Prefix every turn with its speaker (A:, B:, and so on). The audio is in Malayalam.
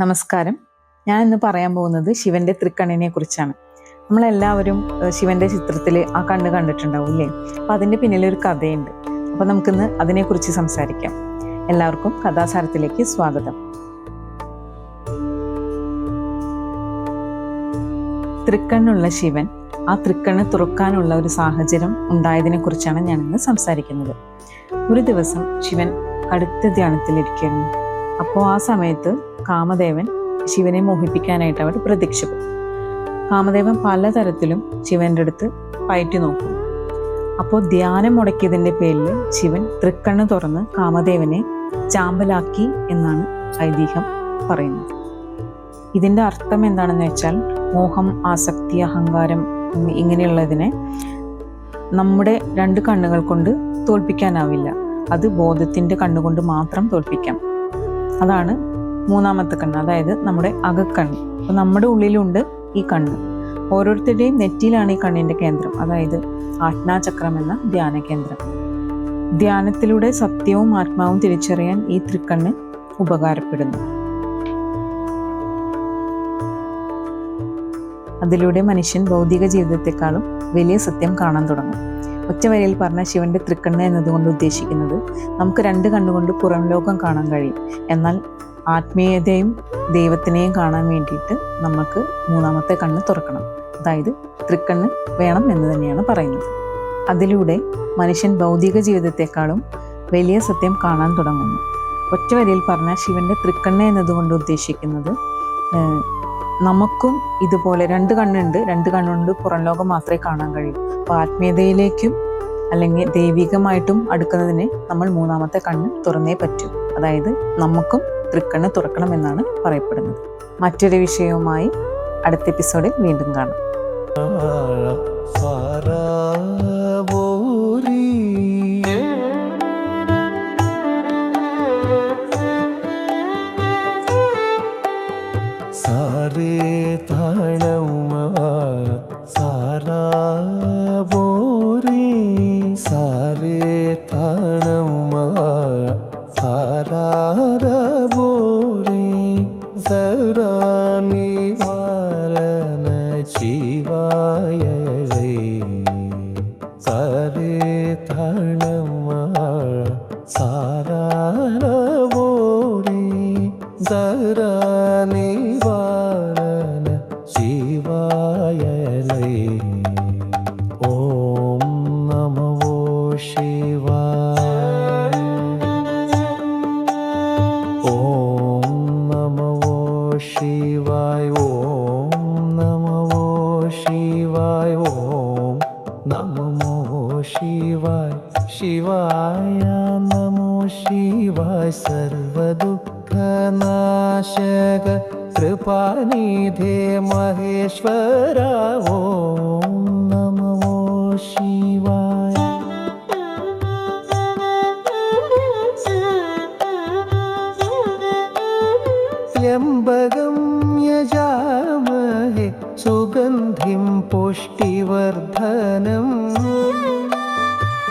A: നമസ്കാരം. ഞാൻ ഇന്ന് പറയാൻ പോകുന്നത് ശിവന്റെ തൃക്കണ്ണിനെ കുറിച്ചാണ്. നമ്മളെല്ലാവരും ശിവന്റെ ചിത്രത്തിൽ ആ കണ്ണ് കണ്ടിട്ടുണ്ടാവും അല്ലേ അപ്പൊ അതിന്റെ പിന്നിലൊരു കഥയുണ്ട്. അപ്പൊ നമുക്കിന്ന് അതിനെക്കുറിച്ച് സംസാരിക്കാം. എല്ലാവർക്കും കഥാസാരത്തിലേക്ക് സ്വാഗതം. തൃക്കണ്ണുള്ള ശിവൻ ആ തൃക്കണ്ണ് തുറക്കാനുള്ള ഒരു സാഹചര്യം ഉണ്ടായതിനെ കുറിച്ചാണ് ഞാൻ ഇന്ന് സംസാരിക്കുന്നത്. ഒരു ദിവസം ശിവൻ കടുത്ത ധ്യാനത്തിലിരിക്കുകയായിരുന്നു അപ്പോൾ ആ സമയത്ത് കാമദേവൻ ശിവനെ മോഹിപ്പിക്കാനായിട്ട് അവിടെ പ്രത്യക്ഷപ്പെട്ടു കാമദേവൻ പലതരത്തിലും ശിവന്റെ അടുത്ത് പയറ്റി നോക്കും. അപ്പോൾ ധ്യാനം മുടക്കിയതിന്റെ പേരിൽ ശിവൻ തൃക്കണ്ണ് തുറന്ന് കാമദേവനെ ചാമ്പലാക്കി എന്നാണ് ഐതിഹ്യം പറയുന്നത്. ഇതിന്റെ അർത്ഥം എന്താണെന്ന് വെച്ചാൽ മോഹം ആസക്തി അഹങ്കാരം ഇങ്ങനെയുള്ളതിനെ നമ്മുടെ രണ്ട് കണ്ണുകൾ കൊണ്ട് തോൽപ്പിക്കാനാവില്ല. അത് ബോധത്തിന്റെ കണ്ണുകൊണ്ട് മാത്രം തോൽപ്പിക്കാം. അതാണ് മൂന്നാമത്തെ കണ്ണ് അതായത് നമ്മുടെ അകക്കണ്ണ്. അപ്പോൾ നമ്മുടെ ഉള്ളിലുണ്ട് ഈ കണ്ണ്. ഓരോരുത്തരുടെയും നെറ്റിയിലാണ് ഈ കണ്ണിന്റെ കേന്ദ്രം അതായത് ആജ്ഞാചക്രം എന്ന ധ്യാന കേന്ദ്രം. ധ്യാനത്തിലൂടെ സത്യവും ആത്മാവും തിരിച്ചറിയാൻ ഈ തൃക്കണ്ണ് ഉപകാരപ്പെടുന്നു. അതിലൂടെ മനുഷ്യൻ ഭൗതിക ജീവിതത്തെക്കാളും വലിയ സത്യം കാണാൻ തുടങ്ങും. ഒറ്റ വരിയിൽ പറഞ്ഞ ശിവന്റെ തൃക്കണ്ണ് എന്നതുകൊണ്ട് ഉദ്ദേശിക്കുന്നത് നമുക്ക് രണ്ട് കണ്ണുകൊണ്ട് പുറം ലോകം കാണാൻ കഴിയും. എന്നാൽ ആത്മീയതയും ദൈവത്തിനെയും കാണാൻ വേണ്ടിയിട്ട് നമുക്ക് മൂന്നാമത്തെ കണ്ണ് തുറക്കണം. അതായത് തൃക്കണ്ണ് വേണം എന്ന് തന്നെയാണ് പറയുന്നത്. അതിലൂടെ മനുഷ്യൻ ഭൗതിക ജീവിതത്തെക്കാളും വലിയ സത്യം കാണാൻ തുടങ്ങുന്നു. ഒറ്റ വരിയിൽ പറഞ്ഞ ശിവന്റെ തൃക്കണ്ണ് എന്നതുകൊണ്ട് ഉദ്ദേശിക്കുന്നത് നമുക്കും ഇതുപോലെ രണ്ട് കണ്ണുണ്ട്. രണ്ട് കണ്ണുണ്ട് പുറം ലോകം മാത്രമേ കാണാൻ കഴിയൂ. അപ്പോൾ ആത്മീയതയിലേക്കും അല്ലെങ്കിൽ ദൈവികമായിട്ടും അടുക്കുന്നതിന് നമ്മൾ മൂന്നാമത്തെ കണ്ണ് തുറന്നേ പറ്റൂ. അതായത് നമുക്കും തൃക്കണ്ണ് തുറക്കണമെന്നാണ് പറയപ്പെടുന്നത്. മറ്റൊരു വിഷയവുമായി അടുത്ത എപ്പിസോഡിൽ വീണ്ടും കാണാം.
B: സാരാവോരി സാരേ താളവുമ जरानिवालन शिवाय रे सरे तणमा सारा रे जरा शिवाय ॐ नमो शिवाय शिवाय नमो शिवाय। सर्वदुःखनाशक कृपानिधे महेश्वरा ॐ नमो शिवाय। त्र्यम्बक സുഗന്ധിം പുഷ്ടിവർദ്ധനം.